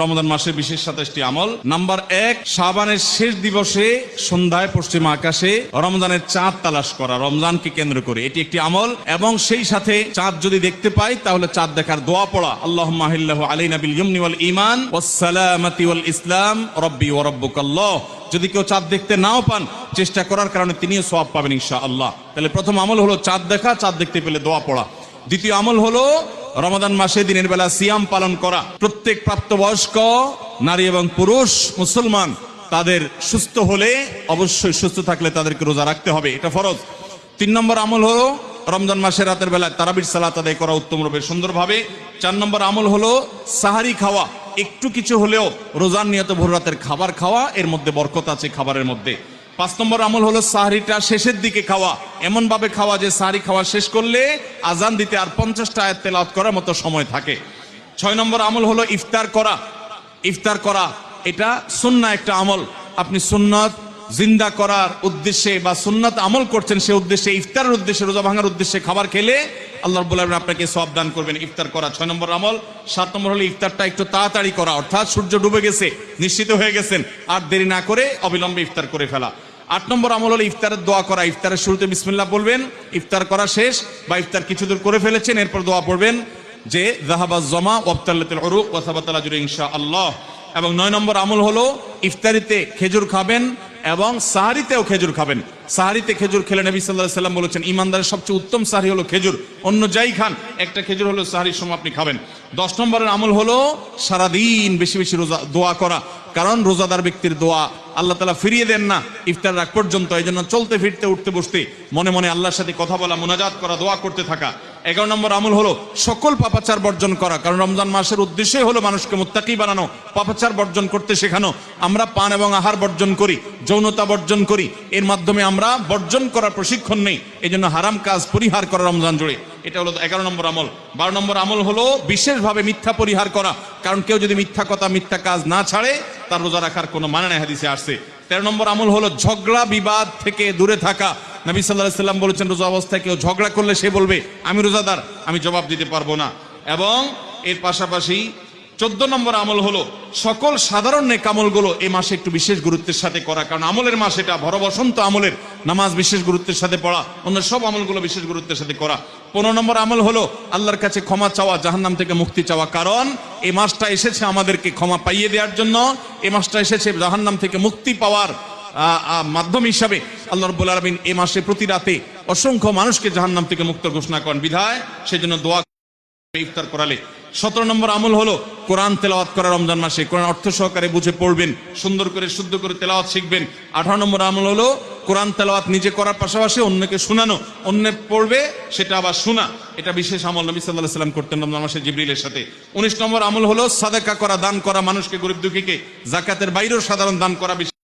রমজান মাসের বিশেষ সাতাশটি আমল। নাম্বার এক, শাবানের শেষ দিবসে সন্ধ্যায় পশ্চিম আকাশে রমজানের চাঁদ তালাশ করা, রমজানকে কেন্দ্র করে। এটি একটি আমল এবং সেই সাথে চাঁদ যদি দেখতে পাই, তাহলে চাঁদ দেখার দোয়া পড়া। আল্লাহ মাহিল্লাহ আলী নাবিল ইয়মনি ওয়াল ইমান ওয়াসসালামাতি ওয়াল ইসলাম, রব্বি ওয়া রব্বুকাল্লাহ। যদি কেউ চাঁদ দেখতে নাও পান, চেষ্টা করার কারণে তিনিও সওয়াব পাবেন ইনশাআল্লাহ। তাহলে প্রথম আমল হলো চাঁদ দেখা, চাঁদ দেখতে পেলে দোয়া পড়া। দ্বিতীয় আমল হলো রমাদান মাসে দিনের বেলা সিয়াম পালন করা। প্রত্যেক প্রাপ্তবয়স্ক, নারী এবং পুরুষ, মুসলমান তাদের সুস্থ হলে অবশ্যই সুস্থ থাকলে তাদেরকে রোজা রাখতে হবে, এটা ফরজ। তিন নম্বর আমল হলো রমজান মাসের রাতের বেলায় তারাবির সালাত আদায় করা উত্তম রূপে সুন্দরভাবে। চার নম্বর আমল হলো সাহারি খাওয়া। একটু কিছু হলেও রোজার নিয়ত ভোর রাতের খাবার খাওয়া, এর মধ্যে বরকত আছে খাবারের মধ্যে। পাঁচ নম্বর আমল হলো সাহারিটা শেষের দিকে খাওয়া। এমন ভাবে খাওয়া যে সাহারি খাওয়া শেষ করলে আজান দিতে আর পঞ্চাশটা আয়াত তেলাওয়াত করার মতো সময় থাকে। ছয় নম্বর আমল হলো ইফতার করা। ইফতার করা, এটা সুন্না একটা আমল। আপনি সুন্নত জিন্দা করার উদ্দেশ্যে বা সুন্নত আমল করছেন সে উদ্দেশ্যে, ইফতারের উদ্দেশ্যে, রোজা ভাঙার উদ্দেশ্যে খাবার খেলে আল্লাহ আলামিন আপনাকে সব দান করবেন ইফতার করা। ছয় নম্বর আমল, সাত নম্বর হলো ইফতারটা একটু তাড়াতাড়ি করা। অর্থাৎ সূর্য ডুবে গেছে, নিশ্চিত হয়ে গেছেন, আর দেরি না করে অবিলম্বে ইফতার করে ফেলা। আট নম্বর আমল হলো ইফতারের দোয়া করা। ইফতারের শুরুতে বিসমিল্লাহ বলবেন, ইফতার করা শেষ বা ইফতার কিছু দূর করে ফেলেছেন, এরপর দোয়া পড়বেন যে জাহাবাজ জমা ওয়াবতাল্লাতুল ইনশাআল্লাহ। এবং নয় নম্বর আমল হলো ইফতারিতে খেজুর খাবেন এবং সাহারিতেও খেজুর খাবেন। সাহারিতে খেজুর খেলে নবী সাল্লাহ সাল্লাম বলেছেন, ইমানদারের সবচেয়ে উত্তম সাহারি হলো খেজুর। অন্য যাই খান, একটা খেজুর হলো সাহারির সময় আপনি খাবেন। দশ নম্বরের আমল হলো সারাদিন বেশি বেশি রোজা, দোয়া করা। কারণ রোজাদার ব্যক্তির দোয়া আল্লাহ তালা ফিরিয়ে দেন না ইফতার রাখ পর্যন্ত। এই জন্য চলতে, ফিরতে, উঠতে, বসতে, মনে মনে আল্লাহর সাথে কথা বলা, মোনাজাত করা, দোয়া করতে থাকা। এগারো নম্বর আমল হলো সকল পাপাচার বর্জন করা। কারণ রমজান মাসের উদ্দেশ্যই হলো মানুষকে মুত্তাকি বানানো, পাপাচার বর্জন করতে শেখানো। আমরা পান এবং আহার বর্জন করি, যৌনতা বর্জন করি। এর মাধ্যমে আমরা বর্জন করার প্রশিক্ষণ নেই। এই জন্য হারাম কাজ পরিহার করা রমজান জুড়ে। এটা হলো এগারো নম্বর আমল। বারো নম্বর আমল হলো বিশেষভাবে মিথ্যা পরিহার করা। কারণ কেউ যদি মিথ্যা কথা, মিথ্যা কাজ না ছাড়ে, তার রোজা রাখার কোনো মানে নাই হাদিসে আসছে। তেরো নম্বর আমল হলো ঝগড়া বিবাদ থেকে দূরে থাকা। নবী সাল্লাহ সাল্লাম বলেছেন, রোজা অবস্থায় কেউ ঝগড়া করলে সে বলবে, আমি রোজাদার, আমি জবাব দিতে পারব না। এবং এর পাশাপাশি চোদ্দ নম্বর আমল হলো, সকল সাধারণ নেক আমলগুলো এই মাসে একটু বিশেষ গুরুত্বের সাথে করা। কারণ আমলের মাস এটা, ভর বসন্ত আমলের নামাজ বিশেষ গুরুত্বের সাথে পড়া অন্য সব আমলগুলো বিশেষ গুরুত্বের সাথে করা। পনেরো নম্বর আমল হলো, আল্লাহর কাছে ক্ষমা চাওয়া, জাহান্নাম থেকে মুক্তি চাওয়া। কারণ এই মাসটা এসেছে আমাদেরকে ক্ষমা পাইয়ে দেওয়ার জন্য এই মাসটা এসেছে জাহান্নাম থেকে মুক্তি পাওয়ার মাধ্যম হিসাবে। আল্লাহ রব্বুল আলমিন এই মাসে প্রতি রাতে অসংখ্য মানুষকে জাহান্নাম থেকে মুক্ত ঘোষণা করেন। বিধায় সেজন্য দোয়া ইফতার করালে। সতেরো নম্বর আমল হলো কোরআন তেলাওয়াত করা রমজান মাসে। কোরআন অর্থ সহকারে বুঝে পড়বেন, সুন্দর করে, শুদ্ধ করে তেলাওয়াত শিখবেন। আঠারো নম্বর আমল হলো কোরআন তেলাওয়াত নিজে করার পাশাপাশি অন্যকে শোনানো। অন্য পড়বে, সেটা আবার শোনা। এটা বিশেষ আমল নবী সাল্লাহ সাল্লাম করতেন রমজান মাসে জিবরিলের সাথে। উনিশ নম্বর আমল হলো সাদাকা করা, দান করা মানুষকে গরিব দুঃখীকে। জাকাতের বাইরেও সাধারণ দান করা, বিশেষ